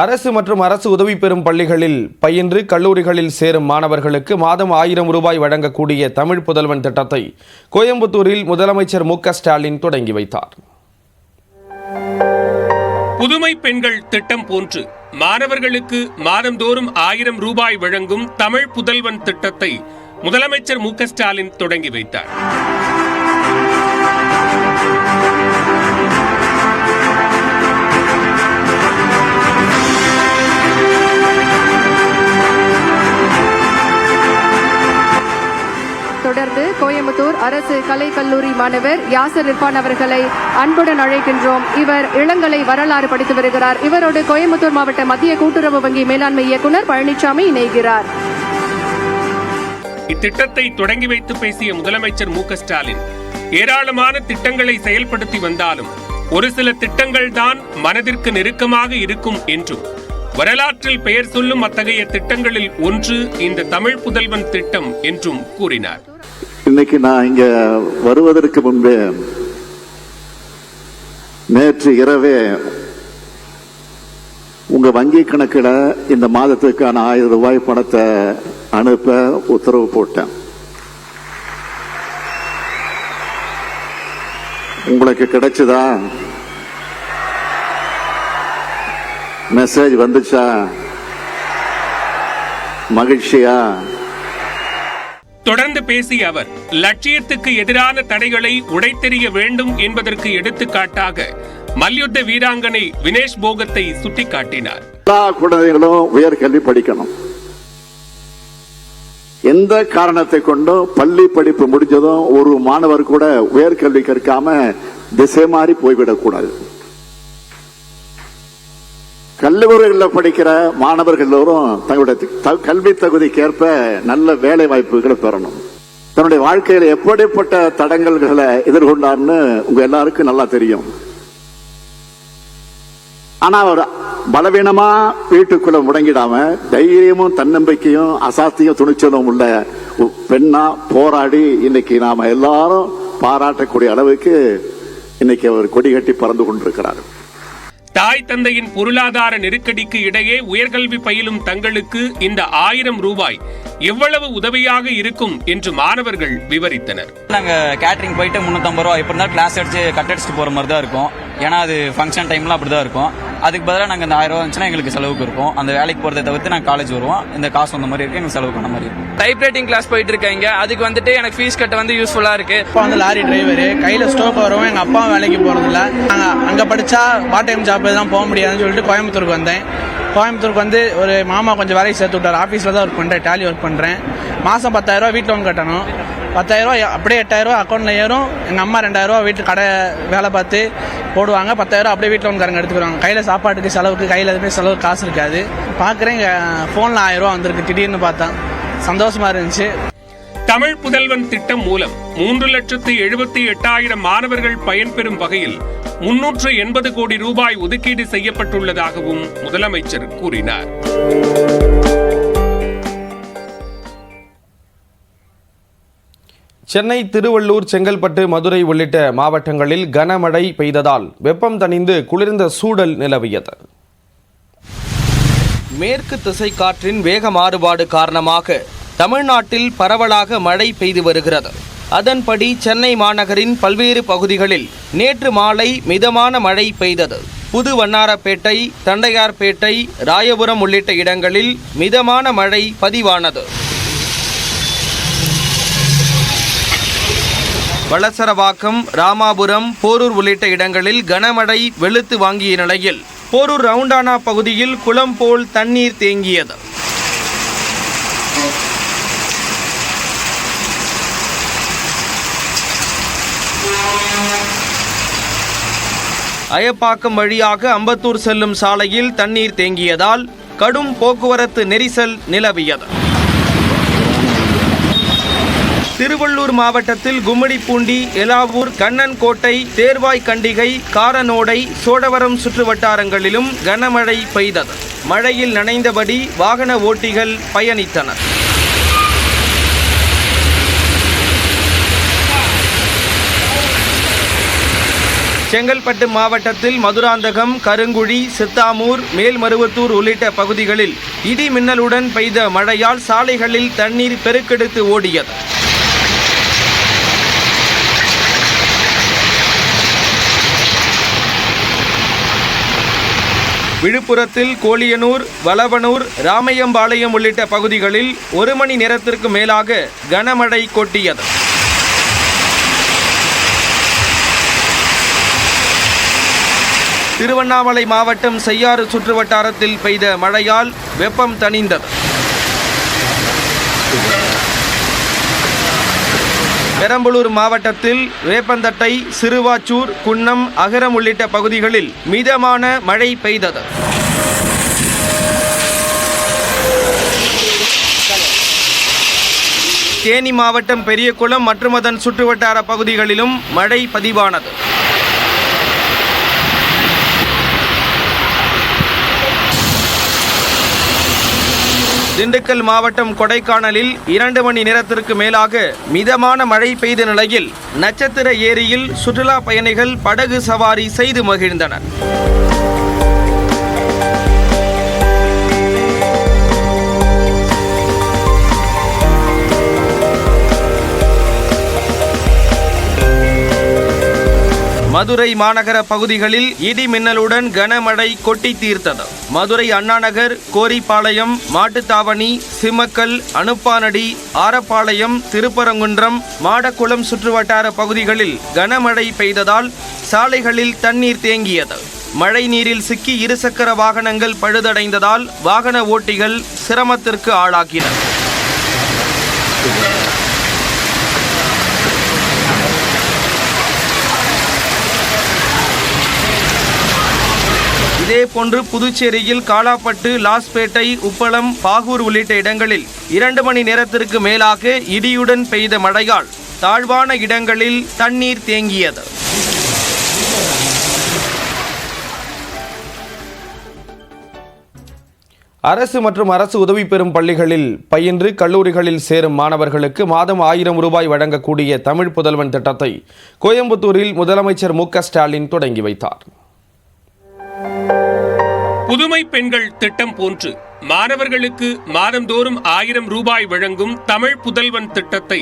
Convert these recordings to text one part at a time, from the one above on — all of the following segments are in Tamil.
அரசு மற்றும் அரசு உதவி பெறும் பள்ளிகளில் பயின்று கல்லூரிகளில் சேரும் மாணவர்களுக்கு மாதம் ஆயிரம் ரூபாய் வழங்கக்கூடிய தமிழ் புதல்வன் திட்டத்தை கோயம்புத்தூரில் முதலமைச்சர் மு ஸ்டாலின் தொடங்கி வைத்தார். புதுமை பெண்கள் திட்டம் போன்று மாணவர்களுக்கு மாதந்தோறும் ஆயிரம் ரூபாய் வழங்கும் தமிழ் புதல்வன் திட்டத்தை முதலமைச்சர் மு ஸ்டாலின் தொடங்கி வைத்தார். தொடர்ந்து கோயம்புத்தூர் அரசு கலை கல்லூரி மாணவர் யாசர் இர்பான் அவர்களை அன்புடன் அழைக்கின்றோம். இவர் இளங்கலை வரலாறு படித்து வருகிறார். இவரோடு கோயம்புத்தூர் மாவட்ட மத்திய கூட்டுறவு வங்கி மேலாண்மை இயக்குநர் பழனிசாமி இணைகிறார். இத்திட்டத்தை தொடங்கி வைத்து பேசிய முதலமைச்சர் மு ஸ்டாலின் ஏராளமான திட்டங்களை செயல்படுத்தி வந்தாலும் ஒரு சில திட்டங்கள் தான் மனதிற்கு நெருக்கமாக இருக்கும் என்றும் வரலாற்றில் பெயர் சொல்லும் அத்தகைய திட்டங்களில் ஒன்று இந்த தமிழ் புதல்வன் திட்டம் என்றும் கூறினார். இன்னைக்கு நான் இங்க வருவதற்கு முன்பே நேற்று இரவே உங்க வங்கி கணக்கில் இந்த மாதத்துக்கான ஆயிரம் ரூபாய் பணத்தை அனுப்ப உத்தரவு போட்டேன். உங்களுக்கு கிடைச்சதா? மெசேஜ் வந்துச்சா? மகிழ்ச்சியா? தொடர்ந்து பேசிய அவர் லட்சியத்துக்கு எதிரான தடைகளை உடைத்தெறிய வேண்டும் என்பதற்கு எடுத்துக்காட்டாக மல்யுத்த வீராங்கனை வினேஷ் போகத்தை சுட்டிக்காட்டினார். எல்லா குழந்தைகளும் உயர்கல்வி படிக்கணும். எந்த காரணத்தை கொண்டும் பள்ளி படிப்பு முடிஞ்சதும் ஒரு மாணவர் கூட உயர்கல்வி கற்காம திசை மாறி போய்விடக்கூடாது. கல்லூரிகளில் படிக்கிற மாணவர்கள் எல்லோரும் தங்களுடைய த- கல்வி தகுதிக்கேற்ப நல்ல வேலை வாய்ப்புகளை பெறணும். தன்னுடைய வாழ்க்கையில் எப்படிப்பட்ட தடங்கல்களை எதிர்கொண்டார்னு உங்க எல்லாருக்கும் நல்லா தெரியும். ஆனா அவர் பலவீனமா வீட்டுக்குள்ள முடங்கிடாம தைரியமும் தன்னம்பிக்கையும் அசாத்தியும் துணிச்சலும் உள்ள பெண்ணா போராடி இன்னைக்கு நாம எல்லாரும் பாராட்டக்கூடிய அளவுக்கு இன்னைக்கு அவர் கொடி கட்டி பறந்து கொண்டிருக்கிறார். தாய் தந்தையின் பொருளாதார நெருக்கடிக்கு இடையே உயர்கல்வி பயிலும் தங்களுக்கு இந்த ஆயிரம் ரூபாய் எவ்வளவு உதவியாக இருக்கும் என்று மாணவர்கள் விவரித்தனர். நாங்க கேட்டரிங் போயிட்டு முந்நூற்றம்பது ரூபா எப்படி கிளாஸ் அடிச்சு கட் அடிச்சுட்டு போற மாதிரி தான் இருக்கும். ஏன்னா அது ஃபங்க்ஷன் டைம்ல அப்படிதான் இருக்கும். அதுக்கு பதிலாக நாங்கள் இந்த ஆயிரம் ரூபா இருந்துச்சுன்னா எங்களுக்கு செலவுக்கு இருக்கும். அந்த வேலைக்கு போறதை தவிர்த்து நாங்கள் காலேஜ் வருவோம். இந்த காசு வந்த மாதிரி இருக்கு எங்களுக்கு செலவுக்கு வந்த மாதிரி இருக்கும் டைப் ரைட்டிங் கிளாஸ் போயிட்டு இருக்காங்க அதுக்கு வந்துட்டு எனக்கு ஃபீஸ் கட்ட வந்து யூஸ்ஃபுல்லா இருக்கு. அப்பா வந்து லாரி டிரைவர் கையில் ஸ்டோக் வரவும் எங்கள் அப்பாவும் வேலைக்கு போகிறதில்ல நாங்கள் அங்கே படித்தா பார்ட் டைம் ஜாப் தான் போக முடியாதுன்னு சொல்லிட்டு கோயம்புத்தூருக்கு வந்தேன். கோயம்புத்தூருக்கு வந்து ஒரு மாமா கொஞ்சம் வேலைக்கு சேர்த்து விட்டார். ஆஃபீஸில் தான் ஒர்க் பண்ணுறேன் டேலி ஒர்க் பண்ணுறேன் மாதம் பத்தாயிரரூவா வீட்டு லோன் கட்டணும். பத்தாயிரரூவா அப்படியே எட்டாயிரரூவா அக்கௌண்ட்டில் ஏறும். எங்கள் அம்மா ரெண்டாயிரரூவா வீட்டு கடை வேலை பார்த்து போடுவாங்க. பத்தாயிரரூவா அப்படியே வீட்டில் லோன்காரங்க எடுத்துக்கிறாங்க கையில் சாப்பாட்டுக்கு செலவுக்கு கையில் எதுவுமே செலவு காசு இருக்காது. பார்க்குறேன் ஃபோனில் ஆயிரரூவா வந்திருக்கு. திடீர்னு பார்த்தேன் சந்தோஷமாக இருந்துச்சு. தமிழ் புதல்வன் திட்டம் மூலம் மூன்று லட்சத்து எழுபத்தி எட்டாயிரம் மாணவர்கள் பயன்பெறும் வகையில் முன்னூற்று எண்பது கோடி ரூபாய் ஒதுக்கீடு செய்யப்பட்டுள்ளதாகவும் முதலமைச்சர் கூறினார். சென்னை திருவள்ளூர் செங்கல்பட்டு மதுரை உள்ளிட்ட மாவட்டங்களில் கனமழை பெய்ததால் வெப்பம் தணிந்து குளிர்ந்த சூழல் நிலவியது. மேற்கு திசை காற்றின் வேக மாறுபாடு காரணமாக தமிழ்நாட்டில் பரவலாக மழை பெய்து வருகிறது. அதன்படி சென்னை மாநகரின் பல்வேறு பகுதிகளில் நேற்று மாலை மிதமான மழை பெய்தது. புது வண்ணாரப்பேட்டை தண்டையார்பேட்டை ராயபுரம் உள்ளிட்ட இடங்களில் மிதமான மழை பதிவானது. வளசரவாக்கம் ராமாபுரம் போரூர் உள்ளிட்ட இடங்களில் கனமழை வெளுத்து வாங்கிய நிலையில் போரூர் ரவுண்டானா பகுதியில் குளம் போல் தண்ணீர் தேங்கியது. அயப்பாக்கம் வழியாக அம்பத்தூர் செல்லும் சாலையில் தண்ணீர் தேங்கியதால் கடும் போக்குவரத்து நெரிசல் நிலவியது. திருவள்ளூர் மாவட்டத்தில் கும்மிடிப்பூண்டி எலாவூர் கண்ணன்கோட்டை தேர்வாய் கண்டிகை காரனோடை சோழவரம் சுற்று வட்டாரங்களிலும் கனமழை பெய்தது. மழையில் நனைந்தபடி வாகன ஓட்டிகள் பயணித்தனர். செங்கல்பட்டு மாவட்டத்தில் மதுராந்தகம் கருங்குழி சித்தாமூர் மேல்மருவத்தூர் உள்ளிட்ட பகுதிகளில் இடி மின்னலுடன் பெய்த மழையால் சாலைகளில் தண்ணீர் பெருக்கெடுத்து ஓடியது. விழுப்புரத்தில் கோலியனூர் வலவனூர் ராமையம்பாளையம் உள்ளிட்ட பகுதிகளில் ஒரு மணி நேரத்திற்கு மேலாக கனமழை கொட்டியது. திருவண்ணாமலை மாவட்டம் செய்யாறு சுற்றுவட்டாரத்தில் பெய்த மழையால் வெப்பம் தணிந்தது. பெரம்பலூர் மாவட்டத்தில் வேப்பந்தட்டை சிறுவாச்சூர் குன்னம் அகரம் உள்ளிட்ட பகுதிகளில் மிதமான மழை பெய்தது. தேனி மாவட்டம் பெரியகுளம் மற்றும் அதன் சுற்றுவட்டார பகுதிகளிலும் மழை பதிவானது. திண்டுக்கல் மாவட்டம் கொடைக்கானலில் இரண்டு மணி நேரத்திற்கு மேலாக மிதமான மழை பெய்த நிலையில் நட்சத்திர ஏரியில் சுற்றுலா பயணிகள் படகு சவாரி செய்து மகிழ்ந்தனர். மதுரை மாநகர பகுதிகளில் இடி மின்னலுடன் கனமழை கொட்டி தீர்த்தது. மதுரை அண்ணாநகர் கோரிப்பாளையம் மாட்டுத்தாவணி சிம்மக்கல் அனுப்பானடி ஆரப்பாளையம் திருப்பரங்குன்றம் மாடக்குளம் சுற்றுவட்டார பகுதிகளில் கனமழை பெய்ததால் சாலைகளில் தண்ணீர் தேங்கியது. மழை நீரில் சிக்கி இருசக்கர வாகனங்கள் பழுதடைந்ததால் வாகன ஓட்டிகள் சிரமத்திற்கு ஆளாகினர் இதேபோன்று புதுச்சேரியில் காலாப்பட்டு லாஸ்பேட்டை உப்பளம் பாகூர் உள்ளிட்ட இடங்களில் இரண்டு மணி நேரத்திற்கு மேலாக இடியுடன் பெய்த மழையால் தாழ்வான இடங்களில் தண்ணீர் தேங்கியது. அரசு மற்றும் அரசு உதவி பெறும் பள்ளிகளில் பயின்று கல்லூரிகளில் சேரும் மாணவர்களுக்கு மாதம் ஆயிரம் ரூபாய் வழங்கக்கூடிய தமிழ் புதல்வன் திட்டத்தை கோயம்புத்தூரில் முதலமைச்சர் மு ஸ்டாலின் தொடங்கி வைத்தார். புதுமை பெண்கள் திட்டம் போன்று மாணவர்களுக்கு மாதந்தோறும் ஆயிரம் ரூபாய் வழங்கும் தமிழ் புதல்வன் திட்டத்தை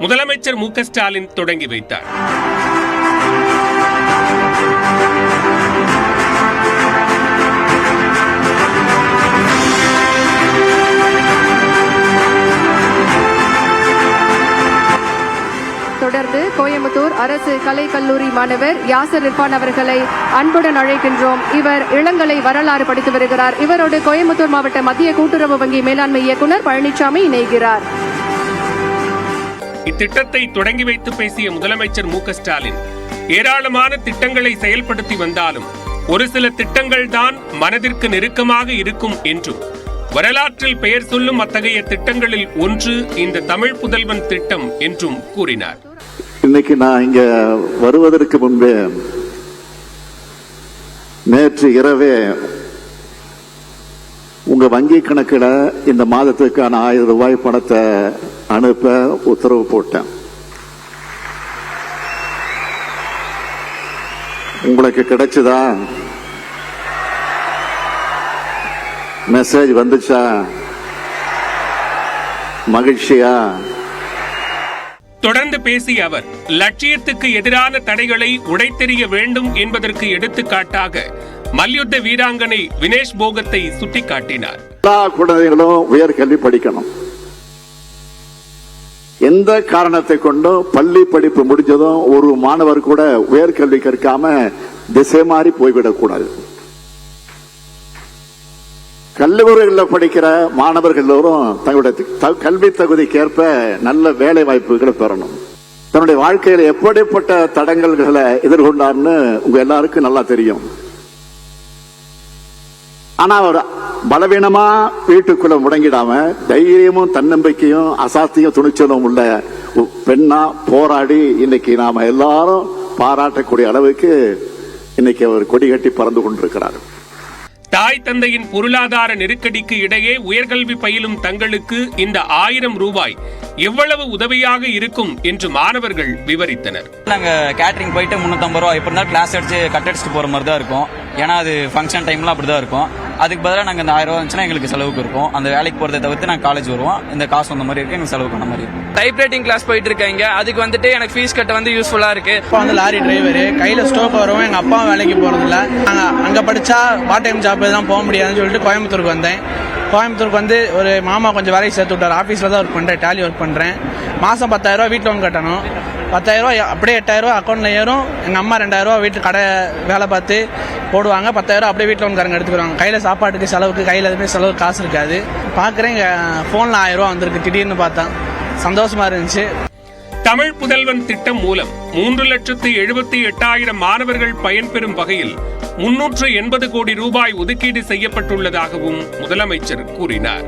முதலமைச்சர் மு க ஸ்டாலின் தொடங்கி வைத்தார். கோயம்புத்தூர் அரசு கலை கல்லூரி மாணவர் யாசர் இர்பான் அவர்களை அன்புடன் அழைக்கின்றோம். இவர் இளங்கலை வரலாறு படித்து வருகிறார். இவரோடு கோயம்புத்தூர் மாவட்ட மத்திய கூட்டுறவு வங்கி மேலாண்மை இயக்குனர் பழனிசாமி இணைகிறார். இத்திட்டத்தை தொடங்கி வைத்து பேசிய முதலமைச்சர் மு ஸ்டாலின் ஏராளமான திட்டங்களை செயல்படுத்தி வந்தாலும் ஒரு சில திட்டங்கள் தான் மனதிற்கு நெருக்கமாக இருக்கும் என்றும் வரலாற்றில் பெயர் சொல்லும் அத்தகைய திட்டங்களில் ஒன்று இந்த தமிழ் புதல்வன் திட்டம் என்றும் கூறினார். இன்னைக்கு நான் இங்க வருவதற்கு முன்பே நேற்று இரவே உங்க வங்கி கணக்கில் இந்த மாதத்துக்கான ஆயிரம் ரூபாய் பணத்தை அனுப்ப உத்தரவு போட்டேன். உங்களுக்கு கிடைச்சதா? மெசேஜ் வந்துச்சா? மகிழ்ச்சியா? தொடர்ந்து பேசிய அவர் லட்சியத்துக்கு எதிரான தடைகளை உடைத்தெறிய வேண்டும் என்பதற்கு எடுத்துக்காட்டாக மல்யுத்த வீராங்கனை வினேஷ் போகத்தை சுட்டிக்காட்டினார். எல்லா குழந்தைகளும் உயர்கல்வி படிக்கணும். எந்த காரணத்தை கொண்டும் பள்ளி படிப்பு முடிஞ்சதும் ஒரு மாணவர் கூட உயர்கல்வி கற்காம திசை மாறி போய்விடக்கூடாது. கல்லூரிகளில் படிக்கிற மாணவர்கள் எல்லோரும் தங்களுடைய த- கல்வி தகுதிக்கேற்ப நல்ல வேலை வாய்ப்புகளை பெறணும். தன்னுடைய வாழ்க்கையில் எப்படிப்பட்ட தடங்கல்களை எதிர்கொண்டார்னு உங்க எல்லாருக்கும் நல்லா தெரியும். ஆனா அவர் பலவீனமா வீட்டுக்குள்ள முடங்கிடாம தைரியமும் தன்னம்பிக்கையும் அசாத்தியும் துணிச்சலும் உள்ள பெண்ணா போராடி இன்னைக்கு நாம எல்லாரும் பாராட்டக்கூடிய அளவுக்கு இன்னைக்கு அவர் கொடி கட்டி பறந்து கொண்டிருக்கிறார். தாய் தந்தையின் பொருளாதார நெருக்கடிக்கு இடையே உயர்கல்வி பயிலும் தங்களுக்கு இந்த ஆயிரம் ரூபாய் எவ்வளவு உதவியாக இருக்கும் என்று மாணவர்கள் விவரித்தனர். நாங்க கேட்டரிங் போயிட்டு முந்நூற்றம்பது ரூபா இப்ப இருந்தால் கிளாஸ் அடிச்சு கட் அடிச்சுட்டு போகிற மாதிரி தான் இருக்கும். ஏன்னா அது ஃபங்க்ஷன் டைம்லாம் அப்படி தான் இருக்கும். அதுக்கு பதிலாக நாங்கள் இந்த ஆயிரம் ரூபா இருந்துச்சுன்னா எங்களுக்கு செலவுக்கு இருக்கும். அந்த வேலைக்கு போகிறத தவிர்த்து நாங்கள் காலேஜ் வருவோம். இந்த காசு வந்த மாதிரி இருக்கு எங்களுக்கு செலவுக்கு அந்த மாதிரி இருக்கும் டைப் ரைட்டிங் கிளாஸ் போயிட்டு இருக்காங்க அதுக்கு வந்துட்டு எனக்கு ஃபீஸ் கட்ட வந்து யூஸ்ஃபுல்லா இருக்கு. அப்பா வந்து லாரி டிரைவர் கையில் ஸ்டோக் வரும். எங்கள் அப்பாவும் வேலைக்கு போகிறதில்ல நாங்கள் அங்கே படித்தா பார்ட் டைம் ஜாப் தான் போக முடியாதுன்னு சொல்லிட்டு கோயம்புத்தூருக்கு வந்தேன். கோயம்புத்தூருக்கு வந்து ஒரு மாமா கொஞ்சம் வேலைக்கு சேர்த்து விட்டார். ஆஃபீஸில் தான் ஒர்க் பண்ணுறேன் டேலி ஒர்க் பண்ணுறேன் மாதம் பத்தாயிரரூவா வீட்டு லோன் கட்டணும். பத்தாயிரரூவா அப்படியே எட்டாயிரரூவா அக்கௌண்ட்டில் ஏறும். எங்கள் அம்மா ரெண்டாயிரரூவா வீட்டு கடை வேலை பார்த்து போடுவாங்க. பத்தாயிரரூவா அப்படியே வீட்டில் லோன்காரங்க எடுத்துக்கிறாங்க கையில் சாப்பாட்டுக்கு செலவுக்கு கையில் எதுவுமே செலவுக்கு காசு இருக்காது. பார்க்குறேன் ஃபோனில் ஆயிரரூவா வந்திருக்கு. திடீர்னு பார்த்தா சந்தோஷமாக இருந்துச்சு. தமிழ் புதல்வன் திட்டம் மூலம் மூன்று லட்சத்து எழுபத்தி எட்டாயிரம் மாணவர்கள் பயன்பெறும் வகையில் முன்னூற்று எண்பது கோடி ரூபாய் ஒதுக்கீடு செய்யப்பட்டுள்ளதாகவும் முதலமைச்சர் கூறினார்.